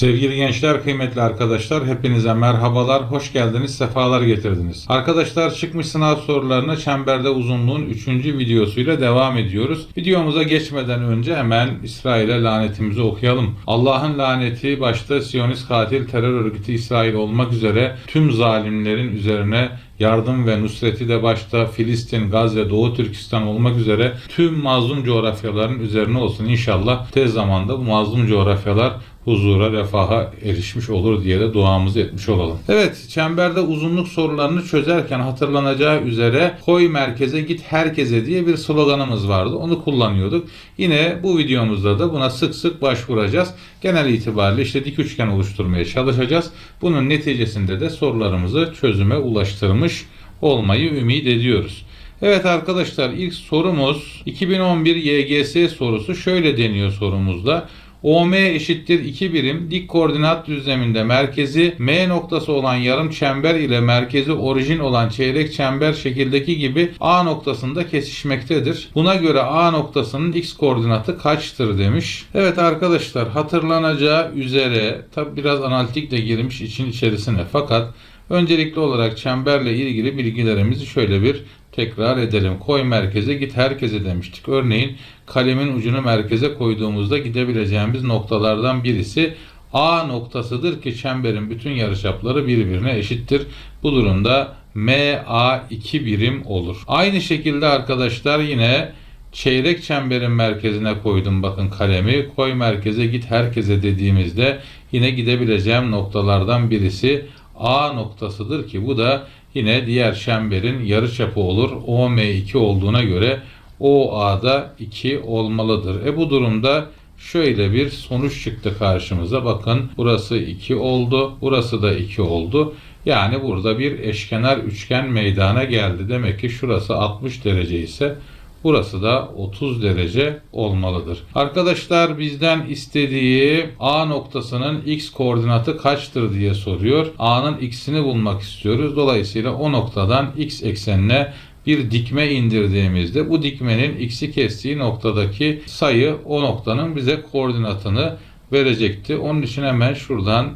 Sevgili gençler, kıymetli arkadaşlar, hepinize merhabalar, hoş geldiniz, sefalar getirdiniz. Arkadaşlar çıkmış sınav sorularına çemberde uzunluğun 3. videosuyla devam ediyoruz. Videomuza geçmeden önce hemen İsrail'e lanetimizi okuyalım. Allah'ın laneti başta Siyonist katil terör örgütü İsrail olmak üzere tüm zalimlerin üzerine yardım ve nusreti de başta Filistin, Gazze, Doğu Türkistan olmak üzere tüm mazlum coğrafyaların üzerine olsun. İnşallah tez zamanda bu mazlum coğrafyalar huzura, refaha erişmiş olur diye de duamızı etmiş olalım. Evet, çemberde uzunluk sorularını çözerken hatırlanacağı üzere koy merkeze git herkese diye bir sloganımız vardı. Onu kullanıyorduk. Yine bu videomuzda da buna sık sık başvuracağız. Genel itibariyle işte dik üçgen oluşturmaya çalışacağız. Bunun neticesinde de sorularımızı çözüme ulaştırmış olmayı ümit ediyoruz. Evet arkadaşlar ilk sorumuz 2011 YGS sorusu şöyle deniyor sorumuzda. OM eşittir 2 birim dik koordinat düzleminde merkezi M noktası olan yarım çember ile merkezi orijin olan çeyrek çember şekildeki gibi A noktasında kesişmektedir. Buna göre A noktasının x koordinatı kaçtır demiş. Evet arkadaşlar hatırlanacağı üzere tabi biraz analitik de girmiş için içerisine fakat öncelikli olarak çemberle ilgili bilgilerimizi şöyle bir tekrar edelim. Koy merkeze git herkese demiştik. Örneğin kalemin ucunu merkeze koyduğumuzda gidebileceğimiz noktalardan birisi A noktasıdır ki çemberin bütün yarıçapları birbirine eşittir. Bu durumda MA 2 birim olur. Aynı şekilde arkadaşlar yine çeyrek çemberin merkezine koydum bakın kalemi. Koy merkeze git herkese dediğimizde yine gidebileceğim noktalardan birisi A noktasıdır ki bu da yine diğer çemberin yarıçapı olur. OM2 olduğuna göre OA'da 2 olmalıdır. E bu durumda şöyle bir sonuç çıktı karşımıza. Bakın burası 2 oldu. Burası da 2 oldu. Yani burada bir eşkenar üçgen meydana geldi. Demek ki şurası 60 derece ise Burası da 30 derece olmalıdır. Arkadaşlar bizden istediği A noktasının x koordinatı kaçtır diye soruyor. A'nın x'ini bulmak istiyoruz. Dolayısıyla o noktadan x eksenine bir dikme indirdiğimizde bu dikmenin x'i kestiği noktadaki sayı o noktanın bize koordinatını verecekti. Onun için hemen şuradan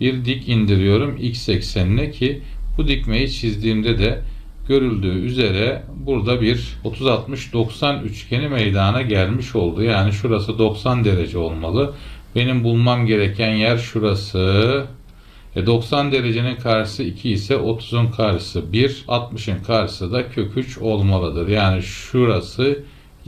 bir dik indiriyorum x eksenine ki bu dikmeyi çizdiğimde de görüldüğü üzere burada bir 30-60-90 üçgeni meydana gelmiş oldu. Yani şurası 90 derece olmalı. Benim bulmam gereken yer şurası. E 90 derecenin karşısı 2 ise 30'un karşısı 1, 60'ın karşısı da kök 3 olmalıdır. Yani şurası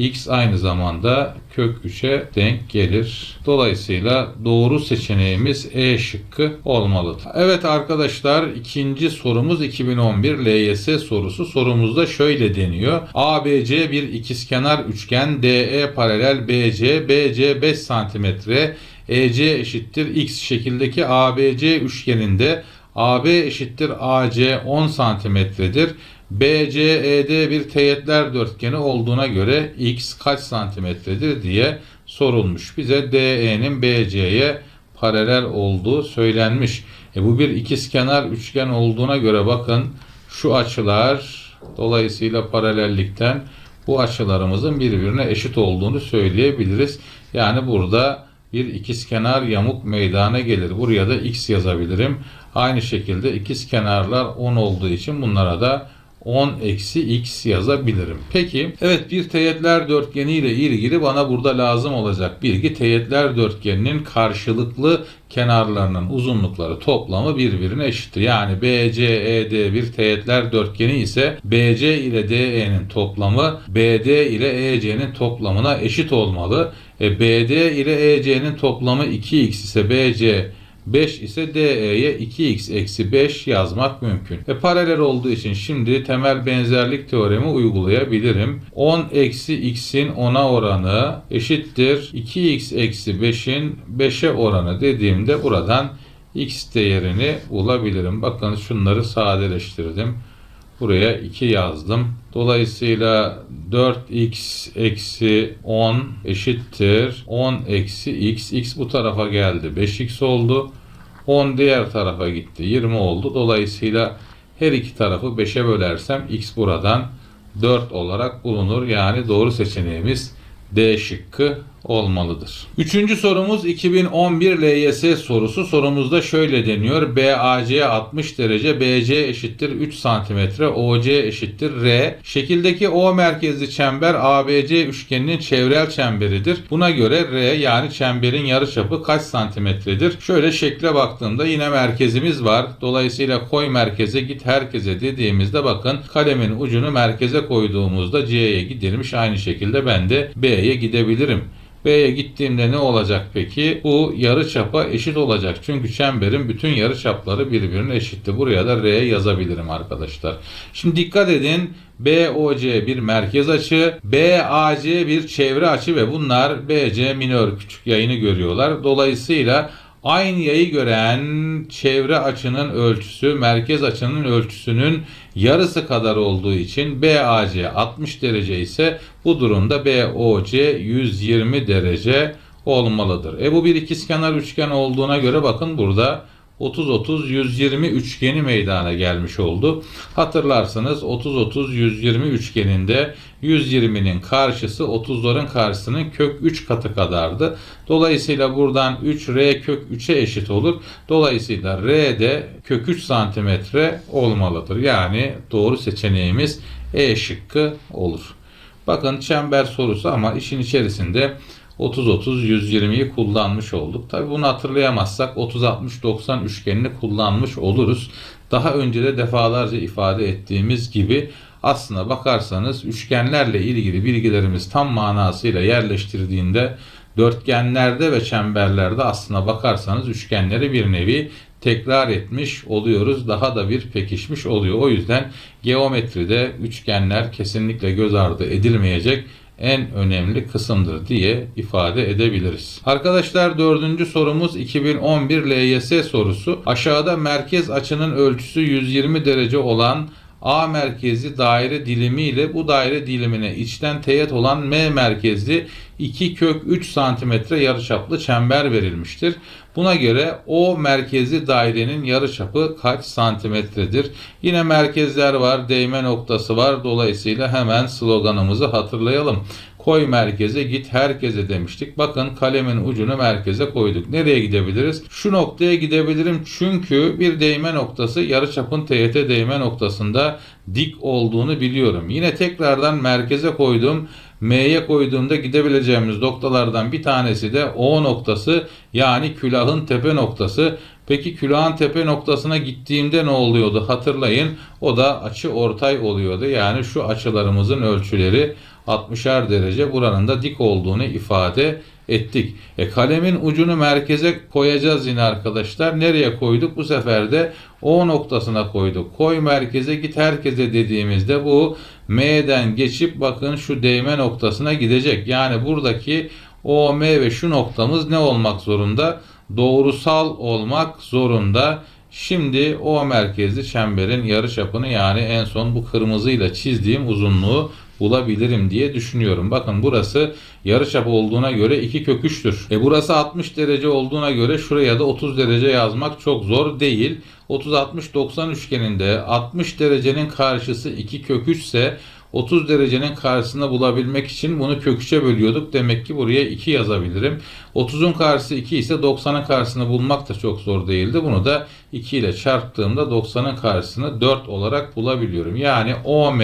x aynı zamanda kök 3'e denk gelir. Dolayısıyla doğru seçeneğimiz E şıkkı olmalıdır. Evet arkadaşlar ikinci sorumuz 2011 LYS sorusu. Sorumuzda şöyle deniyor. ABC bir ikizkenar üçgen DE paralel BC BC 5 cm EC eşittir x şekildeki ABC üçgeninde AB eşittir AC 10 santimetredir. BCED bir teğetler dörtgeni olduğuna göre x kaç santimetredir diye sorulmuş. Bize DE'nin BC'ye paralel olduğu söylenmiş. E bu bir ikizkenar üçgen olduğuna göre bakın şu açılar dolayısıyla paralellikten bu açılarımızın birbirine eşit olduğunu söyleyebiliriz. Yani burada bir ikizkenar yamuk meydana gelir. Buraya da x yazabilirim. Aynı şekilde ikizkenarlar 10 olduğu için bunlara da 10 eksi x yazabilirim. Peki evet bir teğetler dörtgeni ile ilgili bana burada lazım olacak bilgi teğetler dörtgeninin karşılıklı kenarlarının uzunlukları toplamı birbirine eşittir. Yani BCED bir teğetler dörtgeni ise BC ile DE'nin toplamı BD ile EC'nin toplamına eşit olmalı. E, BD ile EC'nin toplamı 2x ise BC 5 ise DE'ye 2x eksi 5 yazmak mümkün. Ve paralel olduğu için şimdi temel benzerlik teoremi uygulayabilirim. 10 eksi x'in 10'a oranı eşittir 2x eksi 5'in 5'e oranı dediğimde buradan x değerini bulabilirim. Bakın şunları sadeleştirdim. Buraya 2 yazdım. Dolayısıyla 4x eksi 10 eşittir. 10 eksi x. x bu tarafa geldi. 5x oldu. 10 diğer tarafa gitti. 20 oldu. Dolayısıyla her iki tarafı 5'e bölersem x buradan 4 olarak bulunur. Yani doğru seçeneğimiz D şıkkı olmalıdır. Üçüncü sorumuz 2011 LYS sorusu. Sorumuzda şöyle deniyor. BAC 60 derece, BC eşittir 3 santimetre, OC eşittir R. Şekildeki O merkezli çember ABC üçgeninin çevrel çemberidir. Buna göre R yani çemberin yarıçapı kaç santimetredir? Şöyle şekle baktığımda yine merkezimiz var. Dolayısıyla koy merkeze git herkese dediğimizde bakın kalemin ucunu merkeze koyduğumuzda C'ye gidilmiş. Aynı şekilde ben de B'ye gidebilirim. B'ye gittiğimde ne olacak peki? Bu yarı çapa eşit olacak. Çünkü çemberin bütün yarı çapları birbirine eşitti. Buraya da R yazabilirim arkadaşlar. Şimdi dikkat edin. BOC bir merkez açı, BAC bir çevre açı ve bunlar BC minör küçük yayını görüyorlar. Dolayısıyla Aynı yayı gören çevre açının ölçüsü merkez açının ölçüsünün yarısı kadar olduğu için BAC 60 derece ise bu durumda BOC 120 derece olmalıdır. E bu bir ikizkenar üçgen olduğuna göre bakın burada 30-30-120 üçgeni meydana gelmiş oldu. Hatırlarsanız 30-30-120 üçgeninde 120'nin karşısı 30'ların karşısının kök 3 katı kadardı. Dolayısıyla buradan 3R kök 3'e eşit olur. Dolayısıyla R de kök 3 santimetre olmalıdır. Yani doğru seçeneğimiz E şıkkı olur. Bakın çember sorusu ama işin içerisinde 30-30-120'yi kullanmış olduk. Tabi bunu hatırlayamazsak 30-60-90 üçgenini kullanmış oluruz. Daha önce de defalarca ifade ettiğimiz gibi aslına bakarsanız üçgenlerle ilgili bilgilerimiz tam manasıyla yerleştirdiğinde dörtgenlerde ve çemberlerde aslına bakarsanız üçgenleri bir nevi tekrar etmiş oluyoruz. Daha da bir pekişmiş oluyor. O yüzden geometride üçgenler kesinlikle göz ardı edilmeyecek en önemli kısımdır diye ifade edebiliriz. Arkadaşlar dördüncü sorumuz 2011 LYS sorusu. Aşağıda merkez açının ölçüsü 120 derece olan A merkezli daire dilimi ile bu daire dilimine içten teğet olan M merkezli 2 kök 3 santimetre yarıçaplı çember verilmiştir. Buna göre o merkezli dairenin yarıçapı kaç santimetredir? Yine merkezler var, değme noktası var. Dolayısıyla hemen sloganımızı hatırlayalım. Koy merkeze git herkese demiştik. Bakın kalemin ucunu merkeze koyduk. Nereye gidebiliriz? Şu noktaya gidebilirim çünkü bir değme noktası yarıçapın teğet değme noktasında dik olduğunu biliyorum. Yine tekrardan merkeze koydum. M'ye koyduğumda gidebileceğimiz noktalardan bir tanesi de O noktası yani külahın tepe noktası. Peki külahın tepe noktasına gittiğimde ne oluyordu? Hatırlayın o da açı ortay oluyordu. Yani şu açılarımızın ölçüleri 60'ar derece buranın da dik olduğunu ifade ettik. E kalemin ucunu merkeze koyacağız yine arkadaşlar. Nereye koyduk? Bu sefer de O noktasına koyduk. Koy merkeze git herkese dediğimizde bu M'den geçip bakın şu değme noktasına gidecek. Yani buradaki OM ve şu noktamız ne olmak zorunda? Doğrusal olmak zorunda. Şimdi O merkezli çemberin yarıçapını yani en son bu kırmızıyla çizdiğim uzunluğu bulabilirim diye düşünüyorum. Bakın burası yarıçap olduğuna göre 2 kök 3'tür. E burası 60 derece olduğuna göre şuraya da 30 derece yazmak çok zor değil. 30-60-90 üçgeninde 60 derecenin karşısı 2 kök 3 ise 30 derecenin karşısını bulabilmek için bunu kök 3'e bölüyorduk. Demek ki buraya 2 yazabilirim. 30'un karşısı 2 ise 90'ın karşısını bulmak da çok zor değildi. Bunu da 2 ile çarptığımda 90'ın karşısını 4 olarak bulabiliyorum. Yani OM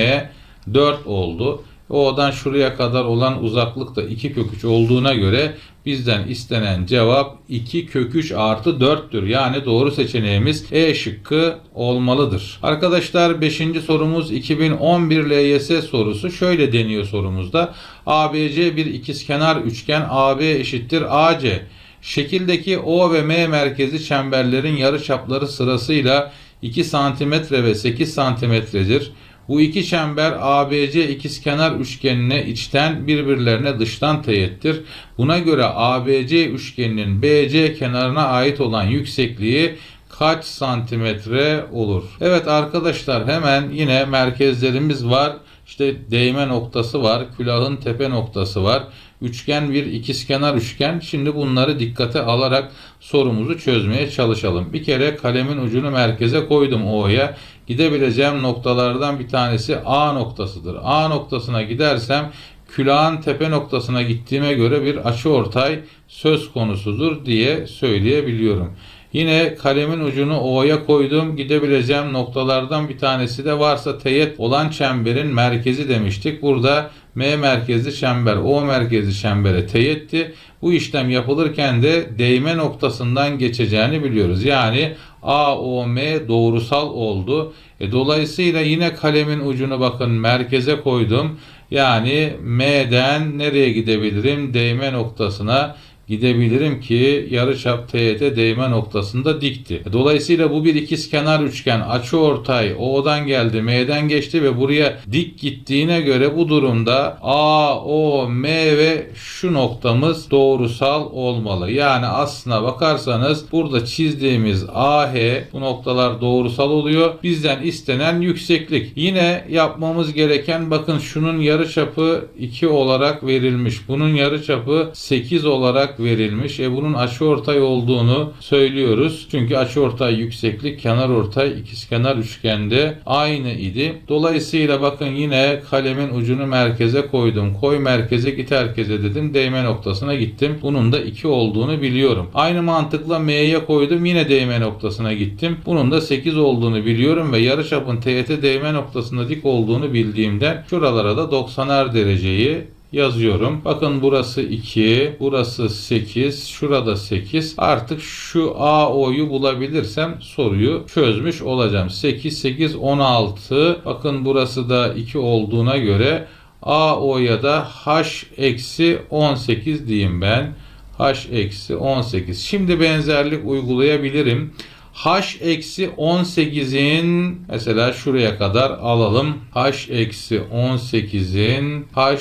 4 oldu. O'dan şuraya kadar olan uzaklık da 2 kök 3 olduğuna göre bizden istenen cevap 2 kök 3 artı 4'tür. Yani doğru seçeneğimiz E şıkkı olmalıdır. Arkadaşlar 5. sorumuz 2011 LYS sorusu. Şöyle deniyor sorumuzda. ABC bir ikizkenar üçgen AB eşittir AC. Şekildeki O ve M merkezi çemberlerin yarıçapları sırasıyla 2 cm ve 8 cm'dir. Bu iki çember ABC ikizkenar üçgenine içten birbirlerine dıştan teğettir. Buna göre ABC üçgeninin BC kenarına ait olan yüksekliği kaç santimetre olur? Evet arkadaşlar hemen yine merkezlerimiz var. İşte değme noktası var, külahın tepe noktası var. Üçgen bir ikizkenar üçgen. Şimdi bunları dikkate alarak sorumuzu çözmeye çalışalım. Bir kere kalemin ucunu merkeze koydum O'ya. Gidebileceğim noktalardan bir tanesi A noktasıdır. A noktasına gidersem külahın tepe noktasına gittiğime göre bir açı ortay söz konusudur diye söyleyebiliyorum. Yine kalemin ucunu O'ya koydum. Gidebileceğim noktalardan bir tanesi de varsa teğet olan çemberin merkezi demiştik. Burada M merkezli çember, O merkezli çembere teğetti. Bu işlem yapılırken de değme noktasından geçeceğini biliyoruz. Yani AOM doğrusal oldu. E, dolayısıyla yine kalemin ucunu bakın merkeze koydum. Yani M'den nereye gidebilirim? Değme noktasına gidebilirim ki yarıçap teğet değme noktasında dikti. Dolayısıyla bu bir ikizkenar üçgen açı ortay O'dan geldi M'den geçti ve buraya dik gittiğine göre bu durumda A, O, M ve şu noktamız doğrusal olmalı. Yani aslına bakarsanız burada çizdiğimiz AH bu noktalar doğrusal oluyor. Bizden istenen yükseklik. Yine yapmamız gereken bakın şunun yarıçapı 2 olarak verilmiş. Bunun yarıçapı 8 olarak verilmiş. E bunun açıortay olduğunu söylüyoruz. Çünkü açıortay yükseklik kenar ortay ikizkenar üçgende aynı idi. Dolayısıyla bakın yine kalemin ucunu merkeze koydum. Koy merkeze git herkese dedim. Değme noktasına gittim. Bunun da 2 olduğunu biliyorum. Aynı mantıkla M'ye koydum. Yine değme noktasına gittim. Bunun da 8 olduğunu biliyorum ve yarıçapın teğete değme noktasında dik olduğunu bildiğimden şuralara da 90'er dereceyi yazıyorum. Bakın burası 2, burası 8, şurada 8. Artık şu AO'yu bulabilirsem soruyu çözmüş olacağım. 8, 8, 16. Bakın burası da 2 olduğuna göre AO'ya da H eksi 18 diyeyim ben. H eksi 18. Şimdi benzerlik uygulayabilirim. H eksi 18'in mesela şuraya kadar alalım. H eksi 18'in H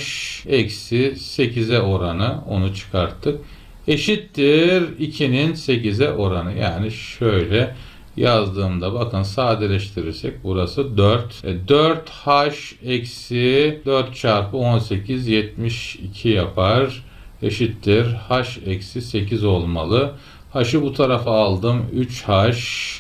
eksi 8'e oranı onu çıkarttık. Eşittir 2'nin 8'e oranı. Yani şöyle yazdığımda bakın sadeleştirirsek burası 4. E, 4H eksi 4 çarpı 18 72 yapar. Eşittir H eksi 8 olmalı. H'ı bu tarafa aldım. 3H.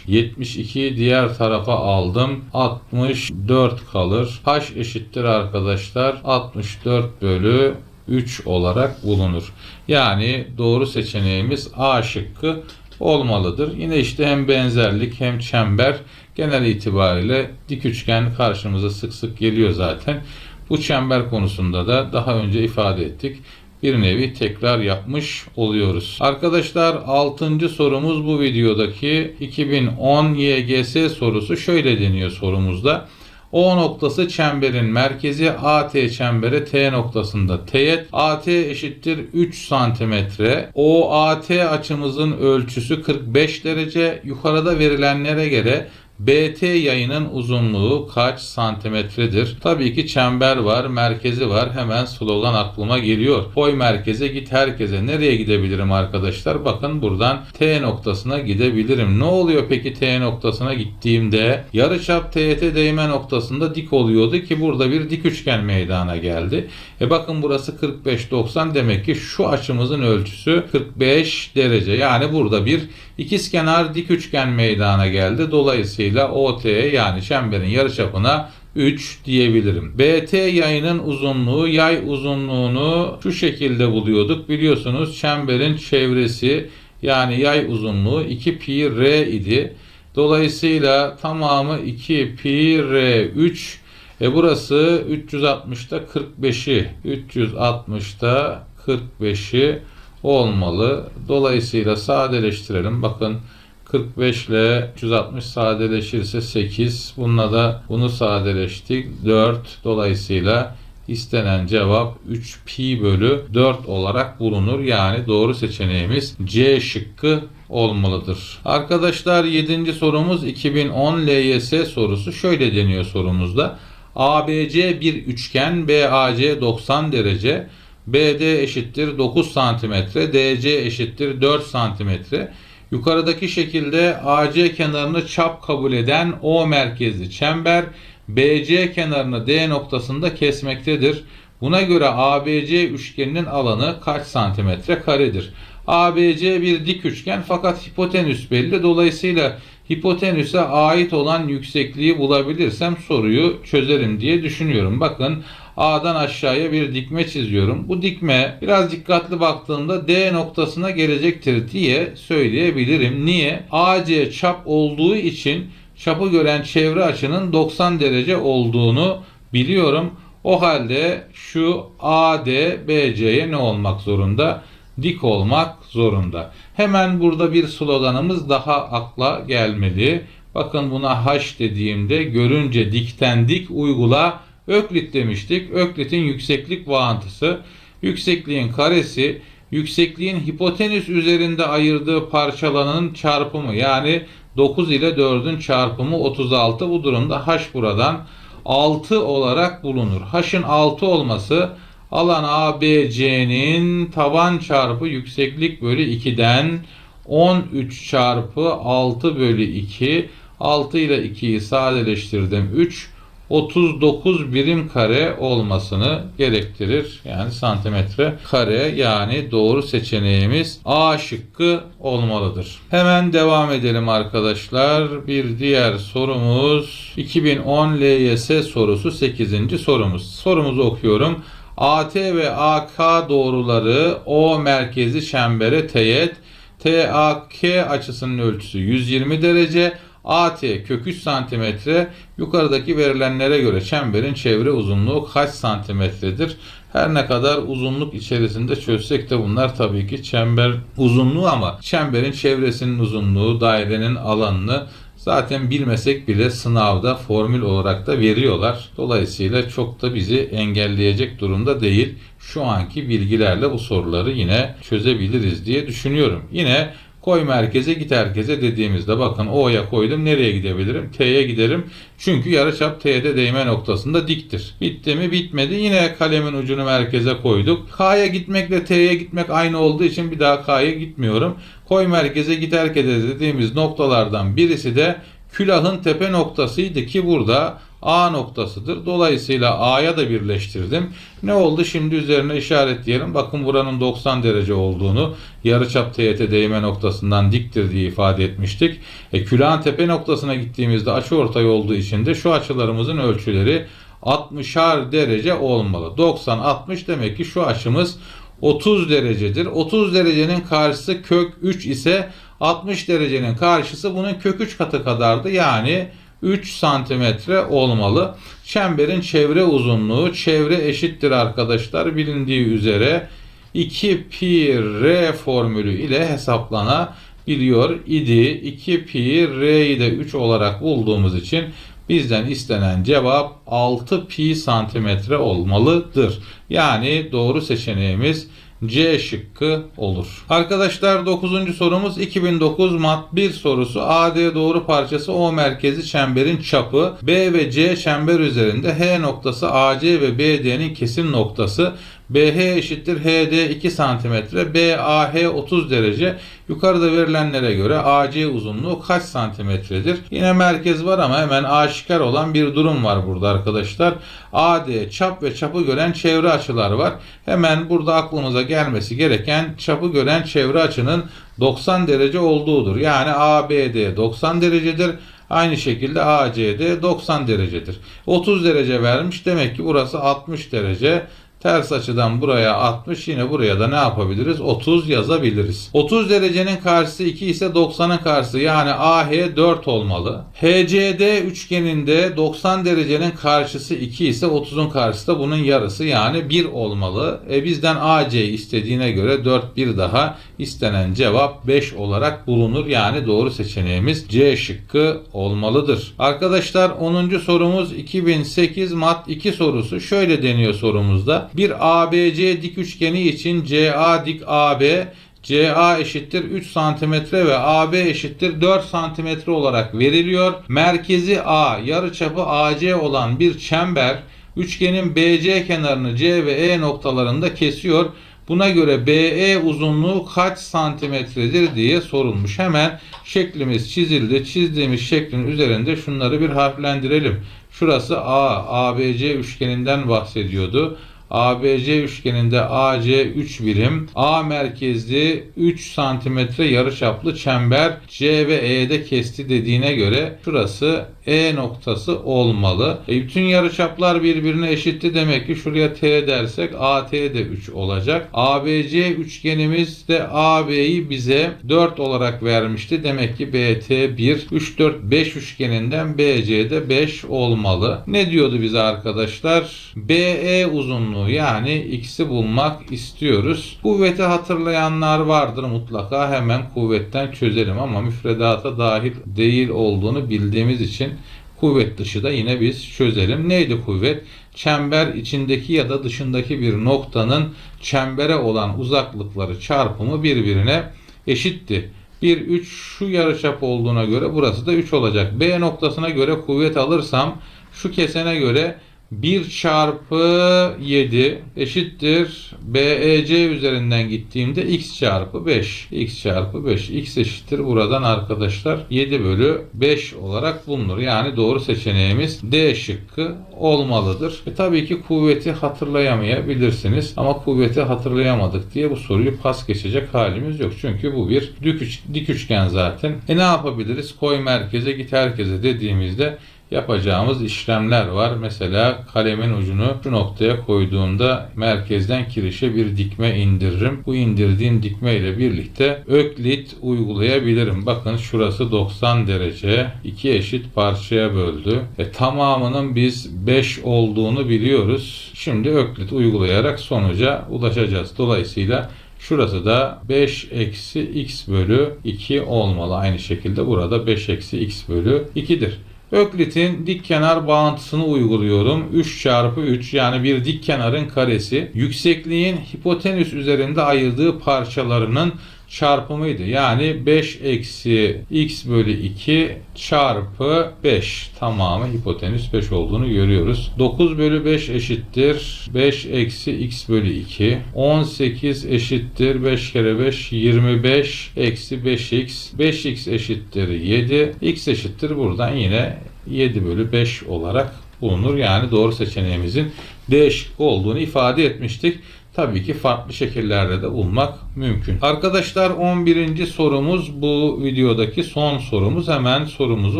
72'yi diğer tarafa aldım. 64 kalır. H eşittir arkadaşlar. 64 bölü 3 olarak bulunur. Yani doğru seçeneğimiz A şıkkı olmalıdır. Yine işte hem benzerlik hem çember genel itibariyle dik üçgen karşımıza sık sık geliyor zaten. Bu çember konusunda da daha önce ifade ettik bir nevi tekrar yapmış oluyoruz. Arkadaşlar 6. sorumuz bu videodaki 2010 YGS sorusu şöyle deniyor sorumuzda. O noktası çemberin merkezi AT çembere T noktasında teğet. AT eşittir 3 santimetre. OAT açımızın ölçüsü 45 derece. Yukarıda verilenlere göre BT yayının uzunluğu kaç santimetredir? Tabii ki çember var, merkezi var. Hemen slogan aklıma geliyor. Koy merkeze git herkese. Nereye gidebilirim arkadaşlar? Bakın buradan T noktasına gidebilirim. Ne oluyor peki T noktasına gittiğimde? Yarıçap TET değme noktasında dik oluyordu ki burada bir dik üçgen meydana geldi. E bakın burası 45-90 demek ki şu açımızın ölçüsü 45 derece. Yani burada bir ikizkenar dik üçgen meydana geldi. Dolayısıyla OT'ye yani çemberin yarıçapına 3 diyebilirim. BT yayının uzunluğu yay uzunluğunu şu şekilde buluyorduk. Biliyorsunuz çemberin çevresi yani yay uzunluğu 2 pi r idi. Dolayısıyla tamamı 2 pi r 3 e burası 360'ta 45'i 360'ta 45'i olmalı. Dolayısıyla sadeleştirelim. Bakın 45 ile 360 sadeleşirse 8. Bununla da bunu sadeleştik. 4. Dolayısıyla istenen cevap 3 pi bölü 4 olarak bulunur. Yani doğru seçeneğimiz C şıkkı olmalıdır. Arkadaşlar 7. sorumuz 2010 LYS sorusu. Şöyle deniyor sorumuzda. ABC bir üçgen BAC 90 derece BD eşittir 9 santimetre DC eşittir 4 santimetre Yukarıdaki şekilde AC kenarını çap kabul eden O merkezli çember BC kenarını D noktasında kesmektedir. Buna göre ABC üçgeninin alanı kaç santimetre karedir? ABC bir dik üçgen fakat hipotenüs belli. Dolayısıyla hipotenüse ait olan yüksekliği bulabilirsem soruyu çözerim diye düşünüyorum. Bakın A'dan aşağıya bir dikme çiziyorum. Bu dikme biraz dikkatli baktığımda D noktasına gelecektir diye söyleyebilirim. Niye? AC çap olduğu için çapı gören çevre açının 90 derece olduğunu biliyorum. O halde şu AD BC'ye ne olmak zorunda? Dik olmak zorunda. Hemen burada bir sloganımız daha akla gelmeli. Bakın buna H dediğimde görünce dikten dik uygula Öklit demiştik. Öklit'in yükseklik bağıntısı. Yüksekliğin karesi yüksekliğin hipotenüs üzerinde ayırdığı parçalanın çarpımı yani 9 ile 4'ün çarpımı 36. Bu durumda h buradan 6 olarak bulunur. h'ın 6 olması alan ABC'nin taban çarpı yükseklik bölü 2'den 13 çarpı 6 bölü 2 6 ile 2'yi sadeleştirdim 3 39 birim kare olmasını gerektirir. Yani santimetre kare yani doğru seçeneğimiz A şıkkı olmalıdır. Hemen devam edelim arkadaşlar. Bir diğer sorumuz 2010 LYS sorusu 8. sorumuz. Sorumuzu okuyorum. AT ve AK doğruları O merkezi çembere teğet. TAK açısının ölçüsü 120 derece. AT kök 3 santimetre yukarıdaki verilenlere göre çemberin çevre uzunluğu kaç santimetredir? Her ne kadar uzunluk içerisinde çözsek de bunlar tabii ki çember uzunluğu ama çemberin çevresinin uzunluğu, dairenin alanını zaten bilmesek bile sınavda formül olarak da veriyorlar. Dolayısıyla çok da bizi engelleyecek durumda değil. Şu anki bilgilerle bu soruları yine çözebiliriz diye düşünüyorum. Yine Koy merkeze git herkese dediğimizde bakın O'ya koydum nereye gidebilirim? T'ye giderim. Çünkü yarıçap T'de değme noktasında diktir. Bitti mi? Bitmedi. Yine kalemin ucunu merkeze koyduk. K'ya gitmekle T'ye gitmek aynı olduğu için bir daha K'ya gitmiyorum. Koy merkeze git herkese dediğimiz noktalardan birisi de külahın tepe noktasıydı ki burada A noktasıdır. Dolayısıyla A'ya da birleştirdim. Ne oldu? Şimdi üzerine işaretleyelim. Bakın buranın 90 derece olduğunu yarıçap TYT değme noktasından diktir diye ifade etmiştik. E, külahın tepe noktasına gittiğimizde açı ortay olduğu için de şu açılarımızın ölçüleri 60'ar derece olmalı. 90-60 demek ki şu açımız 30 derecedir. 30 derecenin karşısı kök 3 ise 60 derecenin karşısı bunun kök 3 katı kadardı. Yani 3 santimetre olmalı. Çemberin çevre uzunluğu çevre eşittir arkadaşlar bilindiği üzere 2 pi r formülü ile hesaplanabiliyor idi. 2 pi r'yi de 3 olarak bulduğumuz için bizden istenen cevap 6 pi santimetre olmalıdır. Yani doğru seçeneğimiz C şıkkı olur. Arkadaşlar 9. sorumuz 2009 mat 1 sorusu. AD doğru parçası O merkezi çemberin çapı B ve C çember üzerinde H noktası AC ve BD'nin kesim noktası BH eşittir HD 2 cm, BAH 30 derece. Yukarıda verilenlere göre AC uzunluğu kaç santimetredir? Yine merkez var ama hemen aşikar olan bir durum var burada arkadaşlar. AD çap ve çapı gören çevre açılar var. Hemen burada aklımıza gelmesi gereken çapı gören çevre açının 90 derece olduğudur. Yani ABD 90 derecedir. Aynı şekilde ACD 90 derecedir. 30 derece vermiş. Demek ki burası 60 derece. Ters açıdan buraya 60 yine buraya da ne yapabiliriz? 30 yazabiliriz. 30 derecenin karşısı 2 ise 90'ın karşısı yani AH 4 olmalı. HCD üçgeninde 90 derecenin karşısı 2 ise 30'un karşısı da bunun yarısı yani 1 olmalı. E bizden AC istediğine göre 4 bir daha istenen cevap 5 olarak bulunur. Yani doğru seçeneğimiz C şıkkı olmalıdır. Arkadaşlar 10. sorumuz 2008 mat 2 sorusu. Şöyle deniyor sorumuzda. Bir ABC dik üçgeni için CA dik AB CA eşittir 3 cm ve AB eşittir 4 cm olarak veriliyor. Merkezi A, yarıçapı AC olan bir çember üçgenin BC kenarını C ve E noktalarında kesiyor. Buna göre BE uzunluğu kaç santimetredir diye sorulmuş. Hemen şeklimiz çizildi. Çizdiğimiz şeklin üzerinde şunları bir harflendirelim. Şurası A, ABC üçgeninden bahsediyordu. ABC üçgeninde AC 3 birim, A merkezli 3 santimetre yarıçaplı çember C ve E'de kesti dediğine göre şurası E noktası olmalı. E bütün yarıçaplar birbirine eşitti demek ki şuraya T dersek AT de 3 olacak. ABC üçgenimiz de AB'yi bize 4 olarak vermişti. Demek ki BT 1, 3, 4, 5 üçgeninden BC'de 5 olmalı. Ne diyordu bize arkadaşlar? BE uzunluğu yani x'i bulmak istiyoruz. Kuvveti hatırlayanlar vardır mutlaka. Hemen kuvvetten çözelim ama müfredata dahil değil olduğunu bildiğimiz için kuvvet dışı da yine biz çözelim. Neydi kuvvet? Çember içindeki ya da dışındaki bir noktanın çembere olan uzaklıkları çarpımı birbirine eşitti. 1 3 şu yarıçap olduğuna göre burası da 3 olacak. B noktasına göre kuvvet alırsam şu kesene göre 1 çarpı 7 eşittir BEC üzerinden gittiğimde x çarpı 5. x çarpı 5. x eşittir buradan arkadaşlar 7 bölü 5 olarak bulunur. Yani doğru seçeneğimiz D şıkkı olmalıdır. E tabii ki kuvveti hatırlayamayabilirsiniz. Ama kuvveti hatırlayamadık diye bu soruyu pas geçecek halimiz yok. Çünkü bu bir dik, üç, dik üçgen zaten. E ne yapabiliriz? Koy merkeze git herkese dediğimizde yapacağımız işlemler var. Mesela kalemin ucunu şu noktaya koyduğumda merkezden kirişe bir dikme indiririm. Bu indirdiğim dikme ile birlikte öklit uygulayabilirim. Bakın şurası 90 derece. iki eşit parçaya böldü. E, tamamının biz 5 olduğunu biliyoruz. Şimdi öklit uygulayarak sonuca ulaşacağız. Dolayısıyla Şurası da 5 eksi x bölü 2 olmalı. Aynı şekilde burada 5 eksi x bölü 2'dir. Öklit'in dik kenar bağıntısını uyguluyorum. 3 çarpı 3 yani bir dik kenarın karesi yüksekliğin hipotenüs üzerinde ayırdığı parçalarının çarpımıydı. Yani 5 eksi x bölü 2 çarpı 5 tamamı hipotenüs 5 olduğunu görüyoruz. 9 bölü 5 eşittir 5 eksi x bölü 2 18 eşittir 5 kere 5 25 eksi 5x 5x eşittir 7 x eşittir buradan yine 7 bölü 5 olarak bulunur. Yani doğru seçeneğimizin D şıkkı olduğunu ifade etmiştik. Tabii ki farklı şekillerde de bulmak mümkün. Arkadaşlar 11. sorumuz bu videodaki son sorumuz. Hemen sorumuzu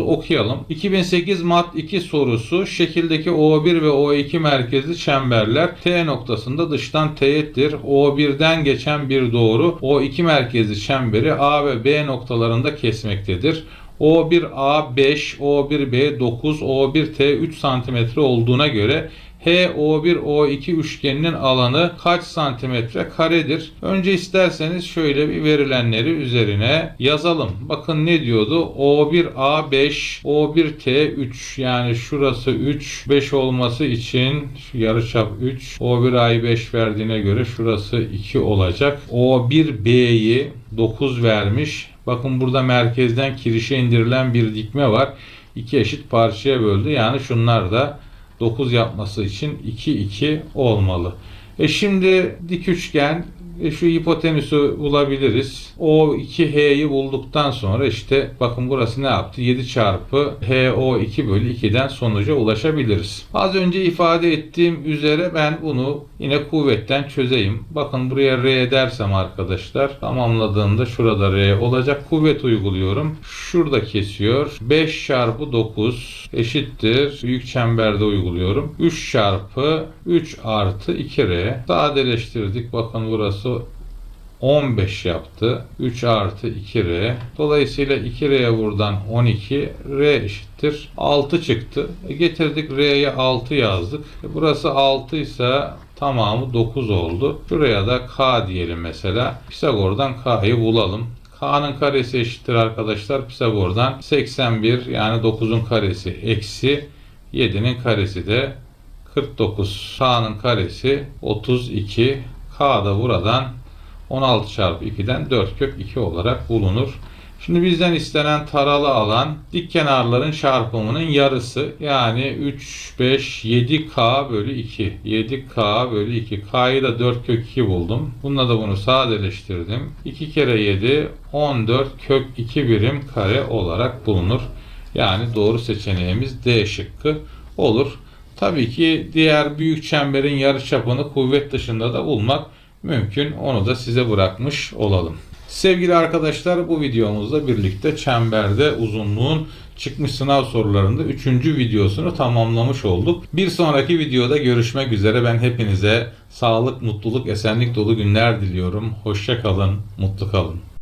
okuyalım. 2008 Mat 2 sorusu şekildeki O1 ve O2 merkezli çemberler T noktasında dıştan teğettir. O1'den geçen bir doğru O2 merkezli çemberi A ve B noktalarında kesmektedir. O1A 5, O1B 9, O1T 3 cm olduğuna göre HO1-O2 üçgeninin alanı kaç santimetre karedir? Önce isterseniz şöyle bir verilenleri üzerine yazalım. Bakın ne diyordu? O1A5, O1T3 yani şurası 3, 5 olması için şu yarıçap 3, O1A'yı 5 verdiğine göre şurası 2 olacak. O1B'yi 9 vermiş. Bakın burada merkezden kirişe indirilen bir dikme var. İki eşit parçaya böldü. Yani şunlar da 9 yapması için 2 2 olmalı. E şimdi dik üçgen şu hipotenüsü bulabiliriz. O 2H'yi bulduktan sonra işte bakın burası ne yaptı? 7 çarpı HO2 bölü 2'den sonuca ulaşabiliriz. Az önce ifade ettiğim üzere ben bunu yine kuvvetten çözeyim. Bakın buraya R dersem arkadaşlar tamamladığımda şurada R olacak. Kuvvet uyguluyorum. Şurada kesiyor. 5 çarpı 9 eşittir. Büyük çemberde uyguluyorum. 3 çarpı 3 artı 2R. Sadeleştirdik. Bakın burası 15 yaptı. 3 artı 2R. Dolayısıyla 2R'ye buradan 12. R eşittir. 6 çıktı. E getirdik R'ye 6 yazdık. E burası 6 ise tamamı 9 oldu. Şuraya da K diyelim mesela. Pisagor'dan K'yı bulalım. K'nın karesi eşittir arkadaşlar. Pisagor'dan 81 yani 9'un karesi eksi 7'nin karesi de 49. K'nın karesi 32. K da buradan 16 çarpı 2'den 4 kök 2 olarak bulunur. Şimdi bizden istenen taralı alan dik kenarların çarpımının yarısı. Yani 3, 5, 7K bölü 2. 7K bölü 2. K'yı da 4 kök 2 buldum. Bununla da bunu sadeleştirdim. 2 kere 7, 14 kök 2 birim kare olarak bulunur. Yani doğru seçeneğimiz D şıkkı olur. Tabii ki diğer büyük çemberin yarıçapını kuvvet dışında da bulmak mümkün. Onu da size bırakmış olalım. Sevgili arkadaşlar bu videomuzda birlikte çemberde uzunluğun çıkmış sınav sorularında 3. videosunu tamamlamış olduk. Bir sonraki videoda görüşmek üzere. Ben hepinize sağlık, mutluluk, esenlik dolu günler diliyorum. Hoşça kalın, mutlu kalın.